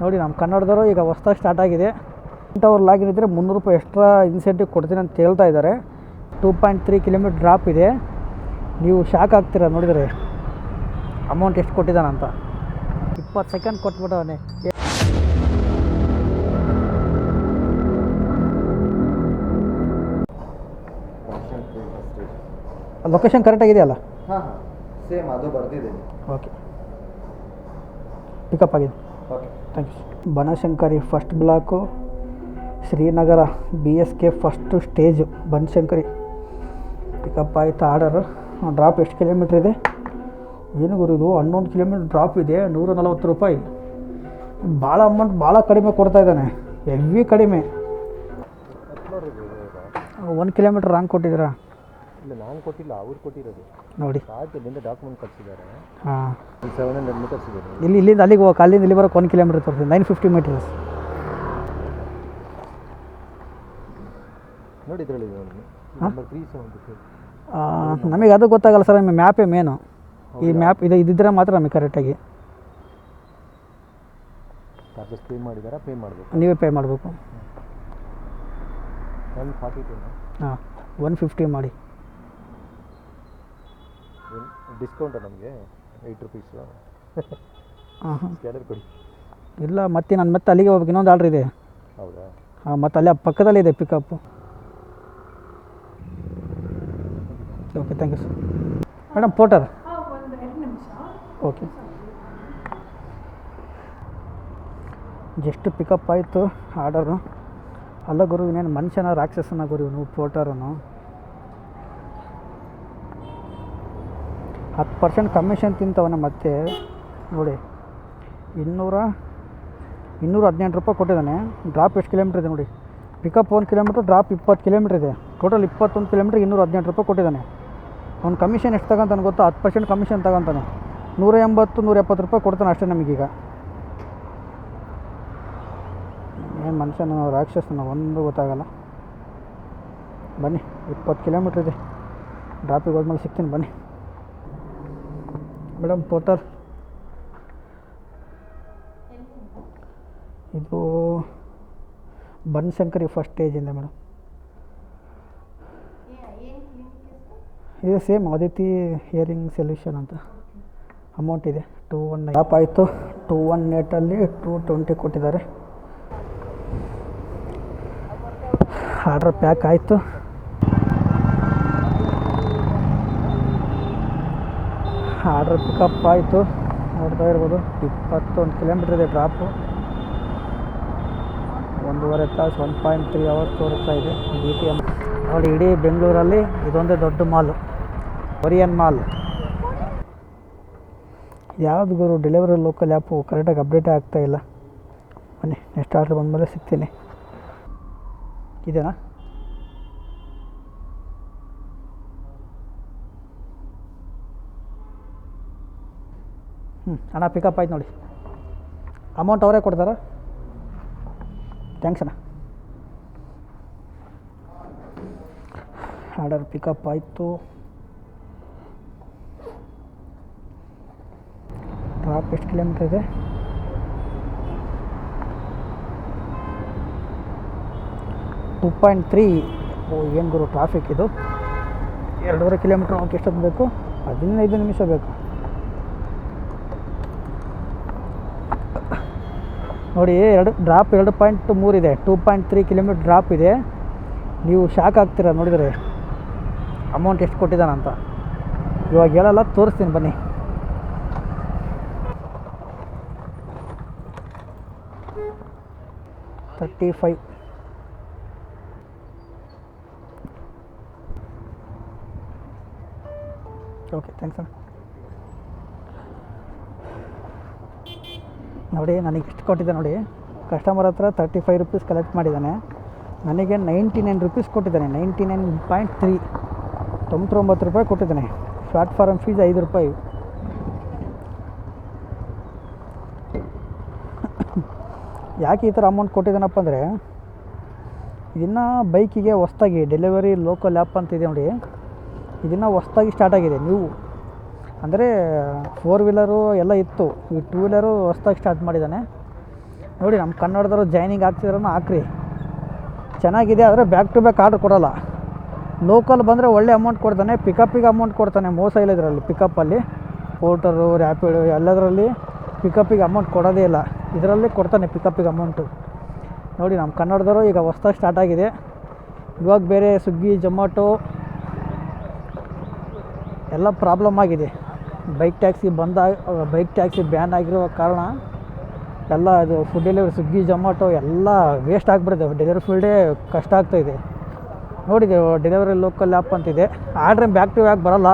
ನೋಡಿ ನಮ್ಮ ಕನ್ನಡದವರು ಈಗ ಹೊಸ್ದಾಗಿ ಸ್ಟಾರ್ಟ್ ಆಗಿದೆ. ಇಂಥವ್ರು ಲಾಗಿನ್ ಇದ್ದರೆ ಮುನ್ನೂರು ರೂಪಾಯಿ ಎಕ್ಸ್ಟ್ರಾ ಇನ್ಸೆಂಟಿವ್ ಕೊಡ್ತೀನಿ ಅಂತ ಹೇಳ್ತಾ ಇದ್ದಾರೆ. Two point three kilometre drop ಇದೆ. ನೀವು ಶಾಕ್ ಆಗ್ತೀರ ನೋಡಿದರೆ. ಅಮೌಂಟ್ ಎಷ್ಟು ಕೊಟ್ಟಿದ್ದಾನಂತ ಇಪ್ಪತ್ತು ಸೆಕೆಂಡ್ ಕೊಟ್ಬಿಟ್ಟವನೇ. ಲೊಕೇಶನ್ ಕರೆಕ್ಟಾಗಿದೆಯಲ್ಲ ಹಾಂ ಹಾಂ. ಸೇಮ್ ಅದು ಬರ್ದಿದ್ದೀನಿ ಓಕೆ ಪಿಕಪ್ ಆಗಿದೆ. Okay thank you Banashankari first block Srinagar B S K first stage Banashankari pickup ಆಯಿತು ಆರ್ಡರು ಡ್ರಾಪ್ ಎಷ್ಟು ಕಿಲೋಮೀಟ್ರ್ ಇದೆ? ಏನು ಗುರು ಇದು? ಹನ್ನೊಂದು ಕಿಲೋಮೀಟ್ರ್ ಡ್ರಾಪ್ ಇದೆ ನೂರ ನಲವತ್ತು ರೂಪಾಯಿ. ಭಾಳ ಅಮೌಂಟ್ ಭಾಳ ಕಡಿಮೆ ಕೊಡ್ತಾ ಇದ್ದಾನೆ. ಹೆವಿ ಕಡಿಮೆ. ಒಂದು ಕಿಲೋಮೀಟ್ರ್ ರಾಂಗ್ ಕೊಟ್ಟಿದ್ದೀರಾ? ಇಲ್ಲ ನಾನು ಕೊಟ್ಟಿಲ್ಲ ಅವ್ರು ಕೊಟ್ಟಿರೋದು. ನೋಡಿ. ಇಲ್ಲಿಂದ ಡಾಕ್ಯುಮೆಂಟ್ ಕಳಿಸಿದ್ದಾರೆ. ಹಾಂ. ಸೆವೆನ್ ಹಂಡ್ರೆಡ್ ಮೀಟರ್ಸ್ ಇದೆ ಇಲ್ಲಿ ಇಲ್ಲಿಂದ ಅಲ್ಲಿಗೆ ಹೋಗಕ್ಕೆ ಅಲ್ಲಿಂದ ಇಲ್ಲಿ ಬರೋಕ್ಕೆ ಒಂದು ಕಿಲೋಮೀಟರ್ ತೋರಿಸಿ ನೈನ್ ಫಿಫ್ಟಿ ಮೀಟರ್ಸ್ ನೋಡಿ ಇದರಲ್ಲಿ ನಂಬರ್ ತ್ರೀ ಸೆವೆಂಟಿ ನಮಗೆ ಅದು ಗೊತ್ತಾಗಲ್ಲ ಸರ್ ನಮಗೆ ಮ್ಯಾಪೇ ಮೇನು ಈ ಮ್ಯಾಪ್ ಇದು ಇದ್ದಿದ್ರೆ ಮಾತ್ರ ನಮಗೆ ಕರೆಕ್ಟಾಗಿ ಚಾರ್ಜಸ್ ಪೇ ಮಾಡಿದಾರ ಪೇ ಮಾಡಬೇಕು? ನೀವೇ ಪೇ ಮಾಡಬೇಕು. ಒನ್ ಫಾರ್ಟಿ ಟೂ ಹಾಂ ಒನ್ ಫಿಫ್ಟಿ ಮಾಡಿ. ಡಿಸ್ಕೌಂಟ ನಮಗೆ ಏಯ್ಟ್ ರುಪೀಸು ಹಾಂ ಹಾಂ ಸ್ಕ್ಯಾನರ್ ಕೊಡಿ. ಇಲ್ಲ ಮತ್ತೆ ನಾನು ಮತ್ತೆ ಅಲ್ಲಿಗೆ ಹೋಗ್ಬೇಕು ಇನ್ನೊಂದು ಆರ್ಡ್ರ್ ಇದೆ. ಹೌದಾ? ಹಾಂ ಮತ್ತೆ ಅಲ್ಲೇ ಪಕ್ಕದಲ್ಲೇ ಇದೆ pickup okay thank you sir madam porter okay just pickup ಆಯಿತು ಆರ್ಡರು ಅಲ್ಲ ಗುರು ಇನ್ನೇನು ಮನುಷ್ಯನ ರಾಕ್ಷಸನ ಗುರು ಇವನು ಪೋಟರನು ಹತ್ತು ಪರ್ಸೆಂಟ್ ಕಮಿಷನ್ ತಿಂತವನ ಮತ್ತೆ, ನೋಡಿ, ಇನ್ನೂರ ಇನ್ನೂರ ಹದಿನೆಂಟು ರೂಪಾಯಿ ಕೊಟ್ಟಿದ್ದಾನೆ. ಡ್ರಾಪ್ ಎಷ್ಟು ಕಿಲೋಮೀಟ್ರ್ ಇದೆ ನೋಡಿ. ಪಿಕಪ್ ಒಂದು ಕಿಲೋಮೀಟ್ರ್ ಡ್ರಾಪ್ ಇಪ್ಪತ್ತು ಕಿಲೋಮೀಟ್ರ್ ಇದೆ. ಟೋಟಲ್ ಇಪ್ಪತ್ತೊಂದು ಕಿಲೋಮೀಟ್ರ್ ಇನ್ನೂರ ಹದಿನೆಂಟು ರೂಪಾಯಿ ಕೊಟ್ಟಿದ್ದಾನೆ. ಅವ್ನು ಕಮಿಷನ್ ಎಷ್ಟು ತಗೊಂತಾನೆ ಗೊತ್ತಾ? ಹತ್ತು ಪರ್ಸೆಂಟ್ ಕಮಿಷನ್ ತಗೊಂತಾನೆ. ನೂರ ಎಂಬತ್ತು ನೂರ ಎಪ್ಪತ್ತು ರೂಪಾಯಿ ಕೊಡ್ತಾನೆ ಅಷ್ಟೇ ನಮಗೀಗ. ಏನು ಮನುಷ್ಯನ, ರಾಕ್ಷಸನ, ಒಂದು ಗೊತ್ತಾಗಲ್ಲ. ಬನ್ನಿ, ಇಪ್ಪತ್ತು ಕಿಲೋಮೀಟ್ರ್ ಇದೆ. ಡ್ರಾಪಿಗೆ ಹೋದ್ಮೇಲೆ ಸಿಗ್ತೀನಿ, ಬನ್ನಿ. Madam porter. ಇದು ಬನಶಂಕರಿ ಫಸ್ಟ್ ಸ್ಟೇಜಿಂದ ಮೇಡಮ್. ಇದು ಸೇಮ್ ಅದಿತಿ ಹಿಯರಿಂಗ್ ಸೊಲ್ಯೂಷನ್ ಅಂತ. ಅಮೌಂಟ್ ಇದೆ ಟೂ ಒನ್ ಆ್ಯಪ್ ಆಯಿತು. ಟೂ ಒನ್ ಏಟಲ್ಲಿ ಟೂ ಟ್ವೆಂಟಿ ಕೊಟ್ಟಿದ್ದಾರೆ. ಆರ್ಡ್ರ್ ಪ್ಯಾಕ್ ಆಯಿತು. ಆರ್ಡ್ರ್ ಪಿಕಪ್ ಆಯಿತು. ನೋಡ್ತಾ ಇರ್ಬೋದು. ಇಪ್ಪತ್ತೊಂದು ಕಿಲೋಮೀಟ್ರ್ ಇದೆ ಡ್ರಾಪು ಒಂದೂವರೆ ತಾಸು ಒನ್ ಪಾಯಿಂಟ್ ತ್ರೀ ಅವರ್ಸ್ ತೋರಿಸ್ತಾ ಇದೆ. ಬಿ ಟಿ ಎಂ ನೋಡಿ, ಇಡೀ ಬೆಂಗಳೂರಲ್ಲಿ ಇದೊಂದೇ ದೊಡ್ಡ ಮಾಲು ಒರಿಯನ್ ಮಾಲ್ ಯಾವ್ದು ಗುರು ಡೆಲಿವರಿ ಲೋಕಲ್ ಆ್ಯಪು ಕರೆಕ್ಟಾಗಿ ಅಪ್ಡೇಟೇ ಆಗ್ತಾ ಇಲ್ಲ. ಬನ್ನಿ ನೆಕ್ಸ್ಟ್ ಆರ್ಡ್ರ್ ಬಂದಮೇಲೆ ಸಿಗ್ತೀನಿ. ಇದೇನಾ? ಹ್ಞೂ ಅಣ್ಣ ಪಿಕಪ್ ಆಯ್ತು ನೋಡಿ. ಅಮೌಂಟ್ ಅವರೇ ಕೊಡ್ತಾರಾ? ಥ್ಯಾಂಕ್ಸ್ ಅಣ್ಣ. ಆರ್ಡರ್ ಪಿಕಪ್ ಆಯಿತು. ಡ್ರಾಪ್ ಎಷ್ಟು ಕಿಲೋಮೀಟ್ರ್ ಇದೆ? ಟೂ ಪಾಯಿಂಟ್ ತ್ರೀ ಓ, ಏನು ಗುರು ಟ್ರಾಫಿಕ್ ಇದು? ಎರಡೂವರೆ ಕಿಲೋಮೀಟ್ರ್ ಹೋಗಕ್ಕೆ ಎಷ್ಟೊತ್ತು ಬೇಕು? ಹದಿನೈದು ನಿಮಿಷ ಬೇಕು. ನೋಡಿ, ಎರಡು ಡ್ರಾಪ್ ಎರಡು point ಮೂರಿದೆ two point three kilometre drop ಇದೆ. ನೀವು ಶಾಕ್ ಆಗ್ತೀರ ನೋಡಿದರೆ. ಅಮೌಂಟ್ ಎಷ್ಟು ಕೊಟ್ಟಿದ್ದಾನಂತ ಇವಾಗ ಹೇಳಲ್ಲ, ತೋರಿಸ್ತೀನಿ ಬನ್ನಿ. ತರ್ಟಿ ಫೈವ್ ಓಕೆ ಥ್ಯಾಂಕ್ಸ್ ಅಣ್ಣ ನೋಡಿ, ನನಗೆ ಇಷ್ಟು ಕೊಟ್ಟಿದ್ದೆ ನೋಡಿ. ಕಸ್ಟಮರ್ ಹತ್ರ ತರ್ಟಿ ಫೈವ್ ರುಪೀಸ್ ಕಲೆಕ್ಟ್ ಮಾಡಿದ್ದಾನೆ. ನನಗೆ ನೈಂಟಿ ನೈನ್ ರುಪೀಸ್ ಕೊಟ್ಟಿದ್ದಾನೆ. ನೈಂಟಿ ನೈನ್ ಪಾಯಿಂಟ್ ತ್ರೀ ತೊಂಬತ್ತೊಂಬತ್ತು ರೂಪಾಯಿ ಕೊಟ್ಟಿದ್ದಾನೆ. ಪ್ಲಾಟ್ಫಾರಮ್ ಫೀಸ್ ಐದು ರೂಪಾಯಿ. ಯಾಕೆ ಈ ಥರ ಅಮೌಂಟ್ ಕೊಟ್ಟಿದ್ದಾನಪ್ಪ ಅಂದರೆ, ಇದನ್ನು ಬೈಕಿಗೆ ಹೊಸ್ದಾಗಿ ಡೆಲಿವರಿ ಲೋಕಲ್ ಆ್ಯಪ್ ಅಂತ ಇದೆ ನೋಡಿ. ಇದನ್ನು ಹೊಸ್ದಾಗಿ ಸ್ಟಾರ್ಟ್ ಆಗಿದೆ. ನೀವು ಅಂದರೆ ಫೋರ್ ವೀಲರು ಎಲ್ಲ ಇತ್ತು. ಈ ಟೂ ವೀಲರು ಹೊಸ್ದಾಗಿ ಸ್ಟಾರ್ಟ್ ಮಾಡಿದ್ದಾನೆ. ನೋಡಿ ನಮ್ಮ ಕನ್ನಡದವರು ಜಾಯ್ನಿಂಗ್ ಆಗ್ತಿದ್ರೂ ಹಾಕ್ರಿ ಚೆನ್ನಾಗಿದೆ, ಆದರೆ ಬ್ಯಾಕ್ ಟು ಬ್ಯಾಕ್ ಆರ್ಡ್ರ್ ಕೊಡೋಲ್ಲ. ಲೋಕಲ್ ಬಂದರೆ ಒಳ್ಳೆ ಅಮೌಂಟ್ ಕೊಡ್ತಾನೆ ಪಿಕಪ್ಪಿಗೆ ಅಮೌಂಟ್ ಕೊಡ್ತಾನೆ ಮೋಸ ಇಲ್ಲ ಇದರಲ್ಲಿ ಪಿಕಪ್ಪಲ್ಲಿ ಪೋರ್ಟರು ರ್ಯಾಪಿಡು ಎಲ್ಲದರಲ್ಲಿ ಪಿಕಪ್ಪಿಗೆ ಅಮೌಂಟ್ ಕೊಡೋದೇ ಇಲ್ಲ. ಇದರಲ್ಲಿ ಕೊಡ್ತಾನೆ ಪಿಕಪ್ಪಿಗೆ ಅಮೌಂಟು ನೋಡಿ ನಮ್ಮ ಕನ್ನಡದವರು ಈಗ ಹೊಸ್ದಾಗಿ ಸ್ಟಾರ್ಟ್ ಆಗಿದೆ. ಇವಾಗ ಬೇರೆ ಸ್ವಿಗ್ಗಿ ಜೊಮ್ಯಾಟೊ ಎಲ್ಲ ಪ್ರಾಬ್ಲಮ್ ಆಗಿದೆ. ಬೈಕ್ ಟ್ಯಾಕ್ಸಿ ಬಂದ, ಬೈಕ್ ಟ್ಯಾಕ್ಸಿ ಬ್ಯಾನ್ ಆಗಿರೋ ಕಾರಣ ಎಲ್ಲ ಅದು ಫುಡ್ ಡೆಲಿವರಿ ಸ್ವಿಗ್ಗಿ ಜೊಮ್ಯಾಟೊ ಎಲ್ಲ ವೇಸ್ಟ್ ಆಗಿಬಿಡಿದೆ ಡೆಲಿವರಿ ಫೀಲ್ಡೇ ಕಷ್ಟ ಆಗ್ತಾಯಿದೆ ನೋಡಿದೆ ಡೆಲಿವರಿ ಲೋಕಲ್ ಆ್ಯಪ್ ಅಂತಿದೆ. ಆರ್ಡ್ರ್ ಬ್ಯಾಕ್ ಟು ಬ್ಯಾಕ್ ಬರೋಲ್ಲ.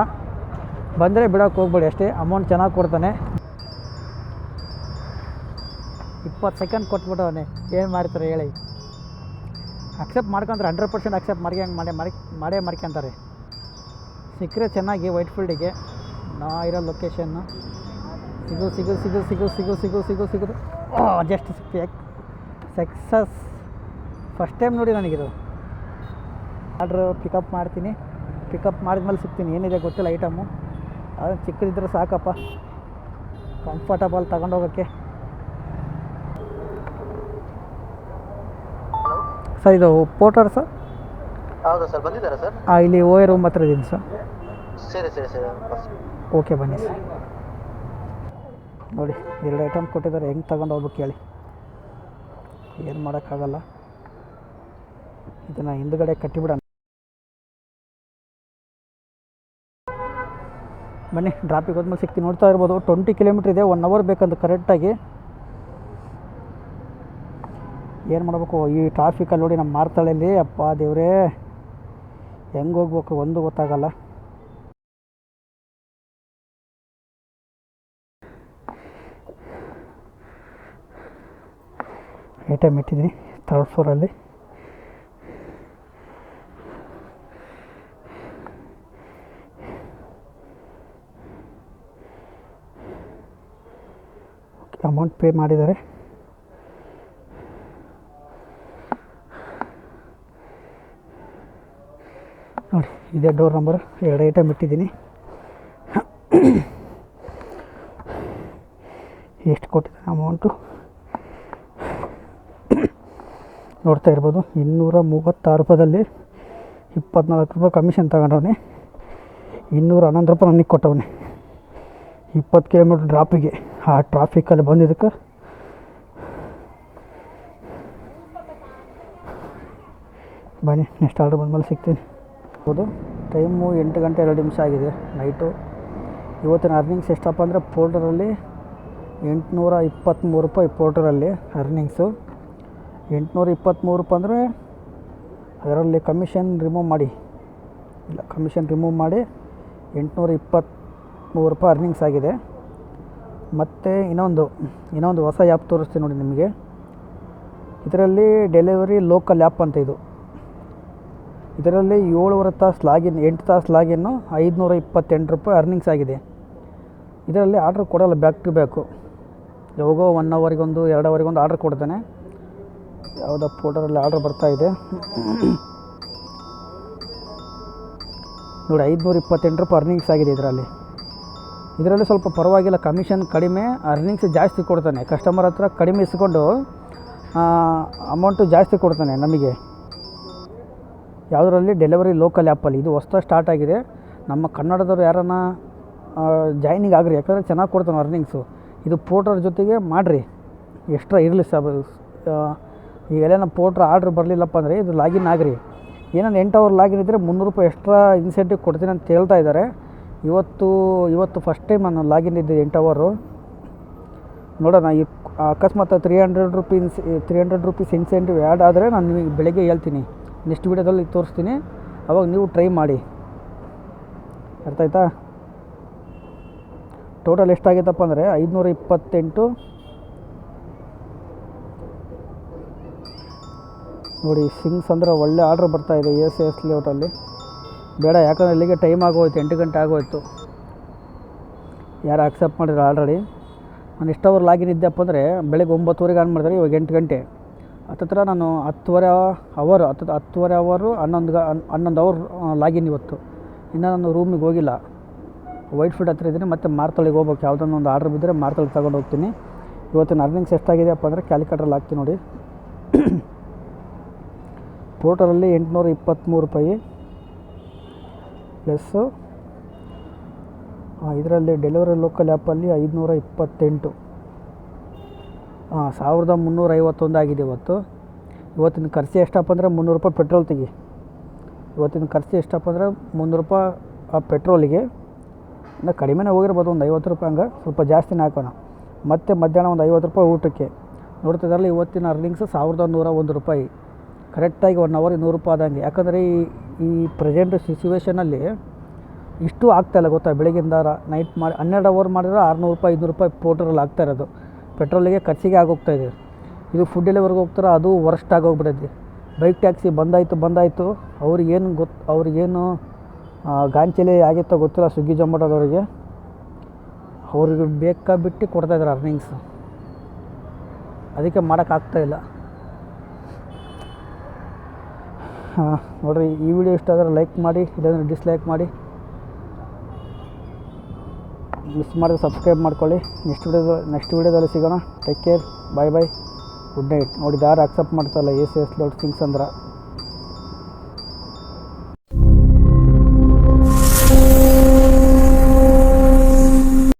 ಬಂದರೆ ಬಿಡೋಕೆ ಹೋಗ್ಬೇಡಿ ಅಷ್ಟೇ ಅಮೌಂಟ್ ಚೆನ್ನಾಗಿ ಕೊಡ್ತಾನೆ. ಇಪ್ಪತ್ತು ಸೆಕೆಂಡ್ ಕೊಟ್ಬಿಟ್ಟವನೆ, ಏನು ಮಾಡ್ತಾರೆ ಹೇಳಿ. ಅಕ್ಸೆಪ್ಟ್ ಮಾಡ್ಕೊಂತಾರೆ ಹಂಡ್ರೆಡ್ ಪರ್ಸೆಂಟ್ ಅಕ್ಸೆಪ್ಟ್ ಮಾಡಿ ಹಂಗೆ ಮಾಡೇ ಮಾಡಿ ಮಾಡೇ ಮಾಡ್ಕೊತಾರೆ ಸಿಕ್ಕರೆ ಚೆನ್ನಾಗಿ ವೈಟ್ ಫೀಲ್ಡಿಗೆ ನಾ ಇರೋ ಲೊಕೇಶನ್ನು ಸಿಗು ಸಿಗು ಸಿಗು ಸಿಗು ಸಿಗು ಸಿಗು ಸಿಗು ಸಿಗೋದು ಜಸ್ಟ್ ಸಕ್ಸಸ್ ಫಸ್ಟ್ ಟೈಮ್ ನೋಡಿ ನನಗಿದು. ಆರ್ಡ್ರ್ ಪಿಕಪ್ ಮಾಡ್ತೀನಿ. ಪಿಕಪ್ ಮಾಡಿದ್ಮೇಲೆ ಸಿಗ್ತೀನಿ. ಏನಿದೆ ಗೊತ್ತಿಲ್ಲ ಐಟಮು ಅದು ಚಿಕ್ಕದಿದ್ರೆ ಸಾಕಪ್ಪ. ಕಂಫರ್ಟಬಲ್ ತಗೊಂಡೋಗೋಕ್ಕೆ. ಸರ್ ಇದು ಪೋಟರ್ ಸರ್ ಹೌದಾ ಸರ್ ಬಂದಿದ್ದಾರೆ ಸರ್ ಹಾಂ ಇಲ್ಲಿ ಓ ಎ ರೂಮ್ ಹತ್ರ ಇದ್ದೀನಿ ಸರ್ ಸರಿ ಸರಿ ಸರಿ ಓಕೆ ಬನ್ನಿ ಸರ್. ನೋಡಿ, ಎರಡು ಐಟಮ್ ಕೊಟ್ಟಿದ್ದಾರೆ. ಹೆಂಗೆ ತಗೊಂಡು ಹೋಗ್ಬೇಕು ಹೇಳಿ ಏನು ಮಾಡೋಕ್ಕಾಗಲ್ಲ. ಇದನ್ನು ಹಿಂದುಗಡೆ ಕಟ್ಟಿಬಿಡೋಣ. ಬನ್ನಿ ಡ್ರಾಪಿಗೆ ಹೋದ್ಮೇಲೆ ಸಿಕ್ತಿ ನೋಡ್ತಾ ಇರ್ಬೋದು ಟ್ವೆಂಟಿ ಕಿಲೋಮೀಟ್ರ್ ಇದೆ. ಒನ್ ಅವರ್ ಬೇಕಂತ ಕರೆಕ್ಟಾಗಿ ಏನು ಮಾಡಬೇಕು? ಈ ಟ್ರಾಫಿಕಲ್ಲಿ ನೋಡಿ, ನಮ್ಮ ಮಾರ್ತಳ್ಳಿಯಲ್ಲಿ ಅಪ್ಪ ದೇವರೇ. ಹೆಂಗೆ ಹೋಗ್ಬೇಕು? ಒಂದು ಗೊತ್ತಾಗಲ್ಲ. ಐಟಮ್ ಇಟ್ಟಿದ್ದೀನಿ ಥರ್ಡ್ ಫ್ಲೋರಲ್ಲಿ ಅಮೌಂಟ್ ಪೇ ಮಾಡಿದ್ದಾರೆ. ನೋಡಿ, ಇದೇ ಡೋರ್ ನಂಬರ್ ಎರಡು ಐಟಮ್ ಇಟ್ಟಿದ್ದೀನಿ. ಎಷ್ಟು ಕೊಟ್ಟಿದ್ದಾರೆ ಅಮೌಂಟು ನೋಡ್ತಾ ಇರ್ಬೋದು. ಇನ್ನೂರ ಮೂವತ್ತಾರು ರೂಪಾಯಲ್ಲಿ ಇಪ್ಪತ್ನಾಲ್ಕು ರೂಪಾಯಿ ಕಮಿಷನ್ ತಗೊಂಡವನೆ. ಇನ್ನೂರ ಹನ್ನೊಂದು ರೂಪಾಯಿ ನನಗೆ ಕೊಟ್ಟವನೆ. ಇಪ್ಪತ್ತು ಕಿಲೋಮೀಟ್ರ್ ಡ್ರಾಪಿಗೆ ಆ ಟ್ರಾಫಿಕಲ್ಲಿ ಬಂದಿದ್ದಕ್ಕೆ ಬನ್ನಿ ನೆಕ್ಸ್ಟ್ ಆರ್ಡರ್ ಬಂದಮೇಲೆ ಸಿಗ್ತೀನಿ. ಹೌದು ಟೈಮು ಎಂಟು ಗಂಟೆ ಎರಡು ನಿಮಿಷ ಆಗಿದೆ ನೈಟು ಇವತ್ತಿನ ಅರ್ನಿಂಗ್ಸ್ ಎಷ್ಟಪ್ಪ ಅಂದರೆ ಪೋರ್ಟರಲ್ಲಿ ಎಂಟುನೂರ ಇಪ್ಪತ್ತ್ಮೂರು ರೂಪಾಯಿ ಪೋರ್ಟರಲ್ಲಿ ಅರ್ನಿಂಗ್ಸು ಎಂಟುನೂರ ಇಪ್ಪತ್ತ್ಮೂರು ರೂಪಾಯಿ ಅಂದರೆ ಅದರಲ್ಲಿ ಕಮಿಷನ್ ರಿಮೂವ್ ಮಾಡಿ. ಇಲ್ಲ, ಕಮಿಷನ್ ರಿಮೂವ್ ಮಾಡಿ ಎಂಟುನೂರ ಇಪ್ಪತ್ತ್ಮೂರು ರೂಪಾಯಿ ಅರ್ನಿಂಗ್ಸ್ ಆಗಿದೆ. ಮತ್ತು ಇನ್ನೊಂದು ಇನ್ನೊಂದು ಹೊಸ ಆ್ಯಪ್ ತೋರಿಸ್ತೀನಿ ನೋಡಿ ನಿಮಗೆ. ಇದರಲ್ಲಿ ಡೆಲಿವರಿ ಲೋಕಲ್ ಆ್ಯಪ್ ಅಂತ ಇದು. ಇದರಲ್ಲಿ ಏಳುವರೆ ತಾಸು ಲಾಗಿನ್, ಎಂಟು ತಾಸು ಲಾಗಿನ್ನು ಐದುನೂರ ಇಪ್ಪತ್ತೆಂಟು ರೂಪಾಯಿ ಅರ್ನಿಂಗ್ಸ್ ಆಗಿದೆ. ಇದರಲ್ಲಿ ಆರ್ಡ್ರ್ ಕೊಡೋಲ್ಲ ಬ್ಯಾಕ್ ಟು ಬ್ಯಾಕು ಯಾವಾಗೋ ಒನ್ ಅವರಿಗೊಂದು ಎರಡು ಅವರಿಗೊಂದು ಆರ್ಡ್ರ್ ಕೊಡ್ತಾನೆ. ಯಾವುದೋ ಪೋಟರಲ್ಲಿ ಆರ್ಡ್ರ್ ಬರ್ತಾ ಇದೆ. ನೋಡಿ, ಐದುನೂರ ಇಪ್ಪತ್ತೆಂಟು ರೂಪಾಯಿ ಅರ್ನಿಂಗ್ಸ್ ಆಗಿದೆ ಇದರಲ್ಲಿ. ಇದರಲ್ಲಿ ಸ್ವಲ್ಪ ಪರವಾಗಿಲ್ಲ ಕಮಿಷನ್ ಕಡಿಮೆ ಅರ್ನಿಂಗ್ಸ್ ಜಾಸ್ತಿ ಕೊಡ್ತಾನೆ. ಕಸ್ಟಮರ್ ಹತ್ರ ಕಡಿಮೆ ಇಸ್ಕೊಂಡು ಅಮೌಂಟು ಜಾಸ್ತಿ ಕೊಡ್ತಾನೆ ನಮಗೆ. ಯಾವುದರಲ್ಲಿ ಡೆಲಿವರಿ ಲೋಕಲ್ ಆ್ಯಪಲ್ಲಿ ಇದು ಹೊಸ್ದಾಗಿ ಸ್ಟಾರ್ಟ್ ಆಗಿದೆ. ನಮ್ಮ ಕನ್ನಡದವ್ರು ಯಾರನ್ನ ಜಾಯ್ನಿಂಗ್ ಆಗ್ರಿ. ಯಾಕಂದರೆ ಚೆನ್ನಾಗಿ ಕೊಡ್ತಾನೆ ಅರ್ನಿಂಗ್ಸು ಇದು ಪೋರ್ಟರ್ ಜೊತೆಗೆ ಮಾಡಿರಿ. ಎಕ್ಸ್ಟ್ರಾ ಇರಲಿ ಸಬ್ ಈಗೆಲ್ಲ ನಮ್ಮ ಪೋಟ್ರ್ ಆರ್ಡ್ರ್ ಬರಲಿಲ್ಲಪ್ಪ ಅಂದರೆ ಇದು ಲಾಗಿನ್ ಆಗ್ರಿ. ಏನೋ ಎಂಟು ಅವರ್ ಲಾಗಿನ್ ಇದ್ದರೆ ಮುನ್ನೂರು ರೂಪಾಯಿ ಎಕ್ಸ್ಟ್ರಾ ಇನ್ಸೆಂಟಿವ್ ಕೊಡ್ತೀನಿ ಅಂತ ಹೇಳ್ತಾ ಇದ್ದಾರೆ ಇವತ್ತು ಇವತ್ತು ಫಸ್ಟ್ ಟೈಮ್ ನಾನು ಲಾಗಿನ್ ಇದ್ದೆ ಎಂಟು ಅವರು ನೋಡೋಣ, ಈ ಅಕಸ್ಮಾತ್ three hundred rupees three hundred rupees incentive add ಆದರೆ ನಾನು ನಿಮಗೆ ಬೆಳಗ್ಗೆ ಹೇಳ್ತೀನಿ. ನೆಕ್ಸ್ಟ್ ವೀಡಿಯೋದಲ್ಲಿ ತೋರಿಸ್ತೀನಿ. ಅವಾಗ ನೀವು ಟ್ರೈ ಮಾಡಿ. ಅರ್ಥ ಆಯ್ತಾ? ಟೋಟಲ್ ಎಷ್ಟಾಗೈತಪ್ಪ ಅಂದರೆ ಐದುನೂರ ಇಪ್ಪತ್ತೆಂಟು ನೋಡಿ ಸಿಂಗ್ಸ್ ಅಂದರೆ ಒಳ್ಳೆ ಆರ್ಡ್ರ್ ಬರ್ತಾ ಇದೆ ಎ ಸಿ ಎಸ್ ಲೇಔಟಲ್ಲಿ ಬೇಡ, ಯಾಕಂದರೆ ಇಲ್ಲಿಗೆ ಟೈಮ್ ಆಗೋಯ್ತು, ಎಂಟು ಗಂಟೆ ಆಗೋಯ್ತು. ಯಾರು ಅಕ್ಸೆಪ್ಟ್ ಮಾಡಿದ್ರು ಆಲ್ರೆಡಿ ನಾನು ಎಷ್ಟು ಅವರ್ ಲಾಗಿನ್ ಇದ್ದೆಪ್ಪ ಅಂದರೆ, ಬೆಳಗ್ಗೆ ಒಂಬತ್ತುವರೆಗೆ ಆನ್ ಮಾಡಿದ್ರೆ, ಇವಾಗ ಎಂಟು ಗಂಟೆ. ಹತ್ತತ್ರ ನಾನು ಹತ್ತುವರೆ ಅವರು ಹತ್ತು ಹತ್ತುವರೆ ಅವರು ಹನ್ನೊಂದು ಗ ಹನ್ನೊಂದು ಅವರ್ ಲಾಗಿನ್ ಇವತ್ತು. ಇನ್ನೂ ನಾನು ರೂಮಿಗೆ ಹೋಗಿಲ್ಲ. ವೈಟ್ ಫುಡ್ ಹತ್ರ ಇದ್ದೀನಿ, ಮತ್ತು ಮಾರ್ತಳಿಗೆ ಹೋಗ್ಬೇಕು. ಯಾವುದನ್ನೊಂದು ಒಂದು ಆರ್ಡ್ರ್ ಬಿದ್ದರೆ ಮಾರ್ತಳಿಗೆ ತಗೊಂಡು ಹೋಗ್ತೀನಿ. ಇವತ್ತಿನ ಅರ್ನಿಂಗ್ಸ್ ಎಷ್ಟಾಗಿದೆಯಪ್ಪ ಅಂದರೆ ಕ್ಯಾಲ್ಕುಲೇಟ್ರಲ್ಲಿ ಹಾಕ್ತೀನಿ ನೋಡಿ. ಪೋರ್ಟರಲ್ಲಿ ಎಂಟುನೂರ ಇಪ್ಪತ್ತ್ಮೂರು ರೂಪಾಯಿ. ಪ್ಲಸ್ಸು ಇದರಲ್ಲಿ ಡೆಲಿವರಿ ಲೋಕಲ್ ಆ್ಯಪಲ್ಲಿ ಐದುನೂರ ಇಪ್ಪತ್ತೆಂಟು. ಹಾಂ ಸಾವಿರದ ಮುನ್ನೂರ ಐವತ್ತೊಂದು ಆಗಿದೆ ಇವತ್ತು. ಇವತ್ತಿನ ಖರ್ಚು ಎಷ್ಟಪ್ಪ ಅಂದರೆ ಮುನ್ನೂರು ರೂಪಾಯಿ ಪೆಟ್ರೋಲ್ ತೆಗಿ. ಇವತ್ತಿನ ಖರ್ಚು ಎಷ್ಟಪ್ಪ ಅಂದರೆ ಮುನ್ನೂರು ರೂಪಾಯಿ ಆ ಪೆಟ್ರೋಲಿಗೆ ಅಂದರೆ ಕಡಿಮೆನೇ ಹೋಗಿರ್ಬೋದು, ಒಂದು ಐವತ್ತು ರೂಪಾಯಿ ಹಂಗೆ. ಸ್ವಲ್ಪ ಜಾಸ್ತಿನೇ ಹಾಕೋಣ. ಮತ್ತು ಮಧ್ಯಾಹ್ನ ಒಂದು ಐವತ್ತು ರೂಪಾಯಿ ಊಟಕ್ಕೆ. ನೋಡ್ತಿದ್ದಾರಲ್ಲ ಇವತ್ತಿನ ಅರ್ನಿಂಗ್ಸ್ ಸಾವಿರದ ನೂರ ಒಂದು ರೂಪಾಯಿ. ಕರೆಕ್ಟಾಗಿ ಒನ್ ಅವರಿಗೆ ನೂರು ರೂಪಾಯಿ ಆದಂಗೆ. ಯಾಕಂದರೆ ಈ ಈ ಪ್ರೆಸೆಂಟ್ ಸಿಚುವೇಷನಲ್ಲಿ ಇಷ್ಟು ಆಗ್ತಾಯಿಲ್ಲ ಗೊತ್ತಾ? ಬೆಳಗಿಂದ ನೈಟ್ ಮಾಡಿ, ಹನ್ನೆರಡು ಅವರ್ ಮಾಡಿದ್ರೆ ಆರುನೂರು ರೂಪಾಯಿ ಐದುನೂರು ರೂಪಾಯಿ ಪೋಟ್ರಲ್ಲಿ ಆಗ್ತಾ ಇರೋದು. ಪೆಟ್ರೋಲಿಗೆ ಖರ್ಚಿಗೆ ಆಗೋಗ್ತಾ ಇದೆ. ಫುಡ್ ಡೆಲಿವರಿಗೆ ಹೋಗ್ತಾರೆ, ಅದು ವರ್ಸ್ಟ್ ಆಗೋಗ್ಬಿಡೈತಿ ಬೈಕ್ ಟ್ಯಾಕ್ಸಿ ಬಂದಾಯಿತು ಬಂದಾಯಿತು. ಅವ್ರಿಗೇನು ಗೊತ್ತು ಅವ್ರಿಗೇನು ಗಾಂಚಲಿ ಆಗಿತ್ತೋ ಗೊತ್ತಿಲ್ಲ ಸ್ವಿಗ್ಗಿ ಜೊಮ್ಯಾಟೋದವ್ರಿಗೆ ಅವ್ರಿಗೆ ಬೇಕಾ ಬಿಟ್ಟು ಕೊಡ್ತಾಯಿದ್ದಾರೆ ಅರ್ನಿಂಗ್ಸ್ ಅದಕ್ಕೆ ಮಾಡೋಕ್ಕಾಗ್ತಾ ಇಲ್ಲ ಹಾಂ ನೋಡಿರಿ, ಈ ವಿಡಿಯೋ ಇಷ್ಟ ಆದರೆ ಲೈಕ್ ಮಾಡಿ, ಇಲ್ಲಾಂದರೆ ಡಿಸ್ಲೈಕ್ ಮಾಡಿ. ಮಿಸ್ ಮಾಡಿದ್ರೆ ಸಬ್ಸ್ಕ್ರೈಬ್ ಮಾಡ್ಕೊಳ್ಳಿ. ನೆಕ್ಸ್ಟ್ ವಿಡಿಯೋ ನೆಕ್ಸ್ಟ್ ವಿಡಿಯೋದಲ್ಲಿ ಸಿಗೋಣ. Take care bye bye good night ನೋಡಿ ಯಾರು ಅಕ್ಸೆಪ್ಟ್ ಮಾಡ್ತಾರಲ್ಲ A C S load things ಅಂದ್ರೆ.